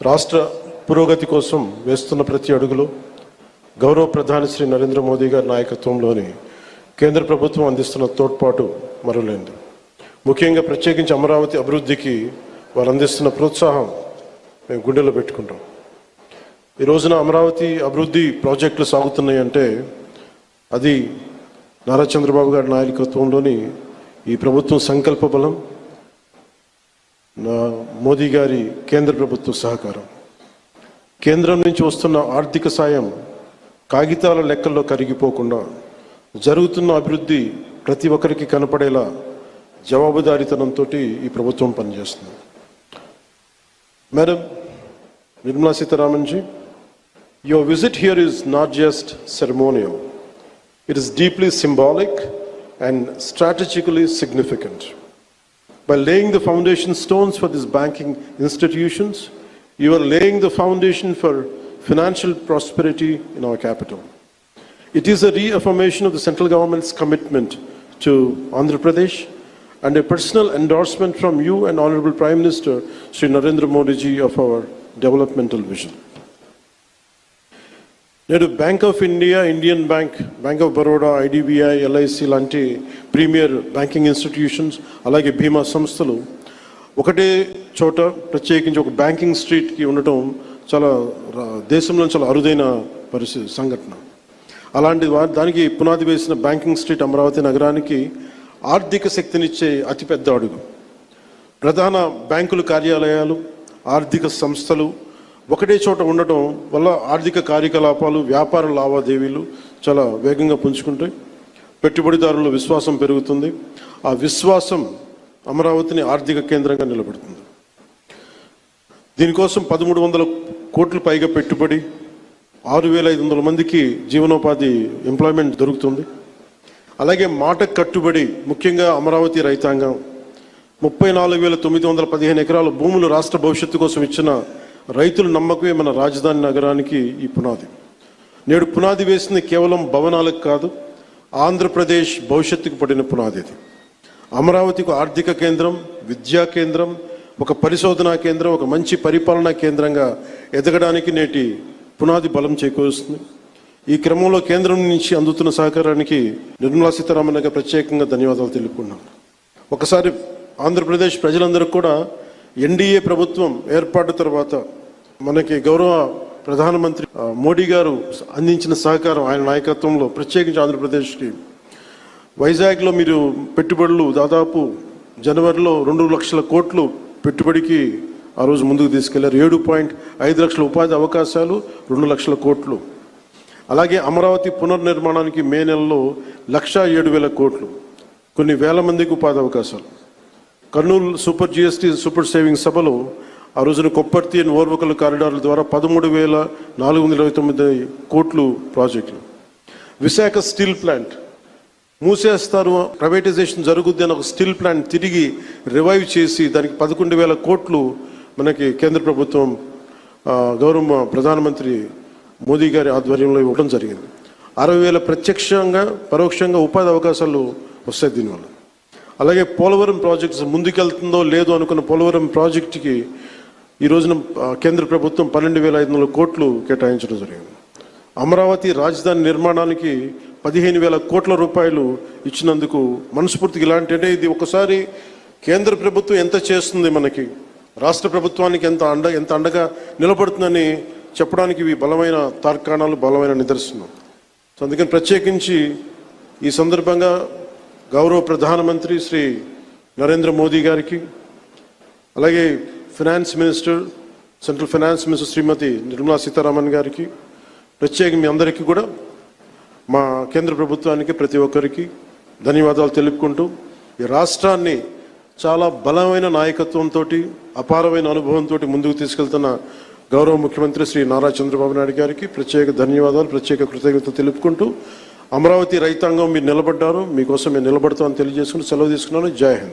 రాష్ట్ర పురోగతి కోసం వేస్తున్న ప్రతి అడుగులో గౌరవ ప్రధాని శ్రీ నరేంద్ర మోదీ గారి నాయకత్వంలోని కేంద్ర ప్రభుత్వం అందిస్తున్న తోడ్పాటు మరులేంది ముఖ్యంగా ప్రత్యేకించి అమరావతి అభివృద్ధికి వారు అందిస్తున్న ప్రోత్సాహం మేము గుండెలో పెట్టుకుంటాం. ఈ రోజున అమరావతి అభివృద్ధి ప్రాజెక్టులు సాగుతున్నాయి అంటే అది నారా చంద్రబాబు గారి నాయకత్వంలోని ఈ ప్రభుత్వం సంకల్ప బలం మోదీ గారి కేంద్ర ప్రభుత్వ సహకారం. కేంద్రం నుంచి వస్తున్న ఆర్థిక సాయం కాగితాల లెక్కల్లో కరిగిపోకుండా జరుగుతున్న అభివృద్ధి ప్రతి ఒక్కరికి కనపడేలా జవాబుదారీతనంతో ఈ ప్రభుత్వం పనిచేస్తుంది. Madam Nirmala Sitharaman ji your visit here is not just ceremonial it is deeply symbolic and strategically significant By laying the foundation stones for these banking institutions, you are laying the foundation for financial prosperity in our capital. It is a reaffirmation of the central government's commitment to Andhra Pradesh and a personal endorsement from you and Honorable Prime Minister Sri Narendra Modi of our developmental vision. నేడు bank of India Indian bank bank of Baroda IDBI LIC లాంటి premier banking institutions అలాగే బీమా సంస్థలు ఒకటే చోట ప్రత్యేకించి ఒక banking స్ట్రీట్కి ఉండటం చాలా రా- దేశంలో చాలా అరుదైన పరిస్థితి సంఘటన. అలాంటి వా- దానికి పునాది వేసిన బ్యాంకింగ్ స్ట్రీట్ అమరావతి నగరానికి ఆర్థిక శక్తినిచ్చే అతిపెద్ద అడుగు. ప్రధాన బ్యాంకులు కార్యాలయాలు ఆర్థిక సంస్థలు ఒకటే చోట ఉండటం వల్ల ఆర్థిక కార్యకలాపాలు వ్యాపార లావాదేవీలు చాలా వేగంగా పుంజుకుంటాయి. పెట్టుబడిదారుల విశ్వాసం పెరుగుతుంది. ఆ విశ్వాసం అమరావతిని ఆర్థిక కేంద్రంగా నిలబెడుతుంది. దీనికోసం పదమూడు వందల కోట్లు పైగా పెట్టుబడి ఆరు వేల ఐదు వందల మందికి జీవనోపాధి ఎంప్లాయ్మెంట్ దొరుకుతుంది. అలాగే మాట కట్టుబడి ముఖ్యంగా అమరావతి రైతాంగం ముప్పై నాలుగు వేల తొమ్మిది వందల పదిహేను ఎకరాల భూములు రాష్ట్ర భవిష్యత్తు కోసం ఇచ్చిన రైతుల నమ్మకమే మన రాజధాని నగరానికి ఈ పునాది. నేడు పునాది వేసింది కేవలం భవనాలకు కాదు ఆంధ్రప్రదేశ్ భవిష్యత్తుకు పడిన పునాది ఇది అమరావతికి ఆర్థిక కేంద్రం విద్యా కేంద్రం ఒక పరిశోధనా కేంద్రం ఒక మంచి పరిపాలనా కేంద్రంగా ఎదగడానికి నేటి పునాది బలం చేకూరుస్తుంది. ఈ క్రమంలో కేంద్రం నుంచి అందుతున్న సహకారానికి నిర్మలా సీతారామన్ గారు ప్రత్యేకంగా ధన్యవాదాలు తెలుపుకున్నాను ఒకసారి ఆంధ్రప్రదేశ్ ప్రజలందరూ కూడా ఎన్డీఏ ప్రభుత్వం ఏర్పాటు తర్వాత మనకి గౌరవ ప్రధానమంత్రి మోడీ గారు అందించిన సహకారం ఆయన నాయకత్వంలో ప్రత్యేకించి ఆంధ్రప్రదేశ్కి. వైజాగ్లో మీరు పెట్టుబడులు దాదాపు జనవరిలో రెండు లక్షల కోట్లు పెట్టుబడికి ఆ రోజు ముందుకు తీసుకెళ్ళారు. ఏడు పాయింట్ ఐదు లక్షల ఉపాధి అవకాశాలు రెండు లక్షల కోట్లు. అలాగే అమరావతి పునర్నిర్మాణానికి మే నెలలో లక్షా ఏడు వేల కోట్లు. కొన్ని వేల మందికి ఉపాధి అవకాశాలు. Kurnool super GST super saving సభలో ఆ రోజున కొప్పర్తి అండ్ ఓర్వకల్ కారిడార్ల ద్వారా పదమూడు వేల నాలుగు వందల ఇరవై తొమ్మిది కోట్లు ప్రాజెక్టులు. Visakha steel plant. మూసేస్తారు ప్రైవేటైజేషన్ జరుగుద్ది అని ఒక స్టీల్ ప్లాంట్ తిరిగి రివైవ్ చేసి దానికి పదకొండు వేల కోట్లు మనకి కేంద్ర ప్రభుత్వం గౌరవ ప్రధానమంత్రి మోదీ గారి ఆధ్వర్యంలో ఇవ్వడం జరిగింది. అరవై వేల ప్రత్యక్షంగా పరోక్షంగా ఉపాధి అవకాశాలు వస్తాయి దీనివల్ల. అలాగే పోలవరం ప్రాజెక్ట్స్ ముందుకెళ్తుందో లేదో అనుకున్న పోలవరం ప్రాజెక్టుకి ఈ రోజున కేంద్ర ప్రభుత్వం పన్నెండు వేల ఐదు వందల కోట్లు కేటాయించడం జరిగింది. అమరావతి రాజధాని నిర్మాణానికి పదిహేను వేల కోట్ల రూపాయలు ఇచ్చినందుకు మనస్ఫూర్తిగా ఇలాంటి అంటే ఇది ఒకసారి కేంద్ర ప్రభుత్వం ఎంత చేస్తుంది మనకి రాష్ట్ర ప్రభుత్వానికి ఎంత అండ ఎంత అండగా నిలబడుతుందని చెప్పడానికి ఇవి బలమైన తార్కాణాలు బలమైన నిదర్శనం. సో అందుకని ప్రత్యేకించి ఈ సందర్భంగా గౌరవ ప్రధానమంత్రి శ్రీ నరేంద్ర మోదీ గారికి అలాగే finance minister central finance minister Shrimati Nirmala Sitharaman గారికి ప్రత్యేకంగా మీ అందరికీ కూడా మా కేంద్ర ప్రభుత్వానికి ప్రతి ఒక్కరికి ధన్యవాదాలు తెలుపుకుంటూ ఈ రాష్ట్రాన్ని చాలా బలమైన నాయకత్వంతో అపారమైన అనుభవంతో ముందుకు తీసుకెళ్తున్న గౌరవ ముఖ్యమంత్రి శ్రీ నారా చంద్రబాబు నాయుడు గారికి ప్రత్యేక ధన్యవాదాలు ప్రత్యేక కృతజ్ఞత తెలుపుకుంటూ అమరావతి రైతాంగం మీరు నిలబడ్డారు మీకోసం మేము నిలబడతామని తెలియజేసుకుని సెలవు తీసుకున్నాను. జై హింద్.